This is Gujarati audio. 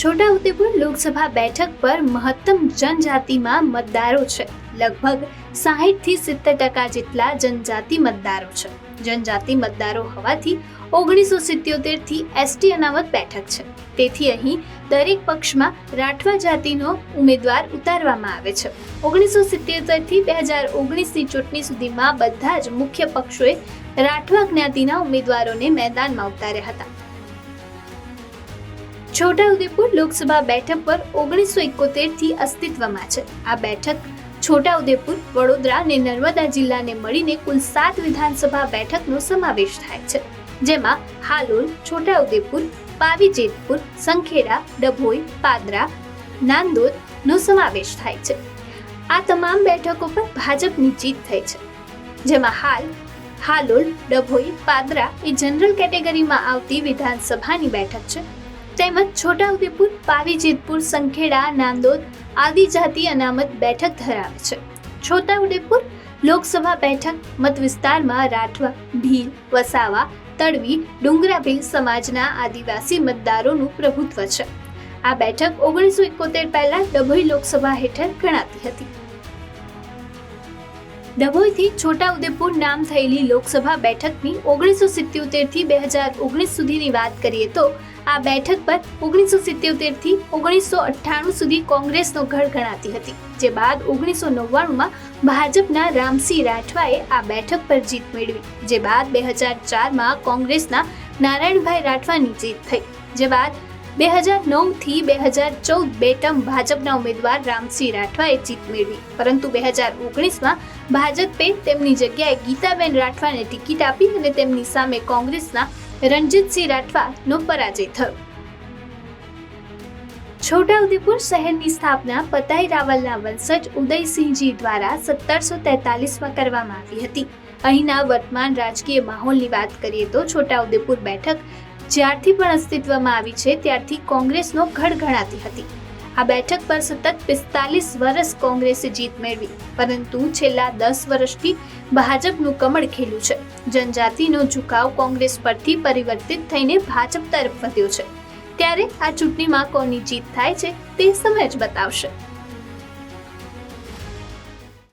છોટાઉદેપુર લોકસભા બેઠક પર મહત્તમ જનજાતિમાં મતદારો છે. લગભગ સાહીઠથી સિત્તેર ટકા જેટલા જનજાતિ મતદારો છે. જનજાતિ મતદારો હોવાથી ઓગણીસો સિત્યોતેરથી એસટી અનામત બેઠક છે. તેથી અહીં દરેક પક્ષમાં રાઠવા જાતિનો ઉમેદવાર ઉતારવામાં આવે છે. ઓગણીસો સિત્યોતેરથી બે હજાર ઓગણીસની ચૂંટણી સુધીમાં બધા જ મુખ્ય પક્ષોએ રાઠવા જ્ઞાતિના ઉમેદવારોને મેદાનમાં ઉતાર્યા હતા. છોટાઉદેપુર લોકસભા બેઠક પર ઓગણીસો એકોતેરથી અસ્તિત્વમાં છે. આ બેઠક છોટાઉદેપુર, વડોદરા અને નર્મદા જિલ્લાને મળીને કુલ સાત વિધાનસભા બેઠકનો સમાવેશ થાય છે. જેમાં હાલોલ, છોટાઉદેપુર પાવી જેતપુર સંખેડા, ડભોઈ, પાદરા નાંદોદનો સમાવેશ થાય છે. આ તમામ બેઠકો પર ભાજપની જીત થઈ છે. જેમાં હાલ હાલોલ, ડભોઈ, પાદરા એ જનરલ કેટેગરીમાં આવતી વિધાનસભાની બેઠક છે. તેમજ છોટાઉદેપુર, પાવીજીતપુર, સંખેડા, નાંદોદ આદિજાતિ અનામત બેઠક ધરાવે છે. છોટાઉદેપુર લોકસભા બેઠક મત વિસ્તારમાં રાઠવા, ભીલ, વસાવા તડવી ડુંગરાભીલ સમાજના આદિવાસી મતદારોનું પ્રભુત્વ છે. આ બેઠક ઓગણીસો એકોતેર પહેલા ડભોઈ લોકસભા હેઠળ ગણાતી હતી. ડભોઈથી છોટાઉદેપુર નામ થયેલી લોકસભા બેઠકની ઓગણીસો સિત્યોતેરથી બે હજાર ઓગણીસ સુધીની વાત કરીએ તો આ બેઠક પર ઓગણીસો સિત્યોતેરથી ઓગણીસો અઠ્ઠાણું સુધી કોંગ્રેસનો ગઢ ગણાતી હતી, જે બાદ ઓગણીસો નવ્વાણુંમાં ભાજપના રામસિંહ રાઠવાએ આ બેઠક પર જીત મેળવી, જે બાદ બે હજાર ચારમાં કોંગ્રેસના નારાયણભાઈ રાઠવાની જીત થઈ, જે બાદ બે હજાર નવથી બે હજાર ચૌદ બે ટર્મ ભાજપના ઉમેદવાર રામસિંહ રાઠવાએ જીત મેળવી. પરંતુ બે હજાર ઓગણીસમાં ભાજપે તેમની જગ્યાએ ગીતાબેન રાઠવાને ટિકિટ આપી અને તેમની સામે કોંગ્રેસના રણજીતસિંહ રાઠવાનો પરાજય થયો. છોટાઉદેપુર શહેરની સ્થાપના પતાઈ રાવલના વંશજ ઉદયસિંહજી દ્વારા સત્તરસો તેતાલીસમાં કરવામાં આવી હતી. અહીંના વર્તમાન રાજકીય માહોલની વાત કરીએ તો છોટાઉદેપુર બેઠક જ્યારથી પણ અસ્તિત્વમાં આવી છે, ત્યારથી કોંગ્રેસનો ગણગણાતી હતી. આ બેઠક પર સતત પિસ્તાલીસ વર્ષ કોંગ્રેસે જીત મેળવી, પરંતુ છેલ્લા દસ વર્ષથી ભાજપનું કમળ ખેલ્યું છે. જનજાતિનો ઝુકાવ કોંગ્રેસ પરથી પરિવર્તિત થઈને ભાજપ તરફ વધ્યો છે. ત્યારે આ ચૂંટણીમાં કોની જીત થાય છે, તે સમય જ બતાવશે.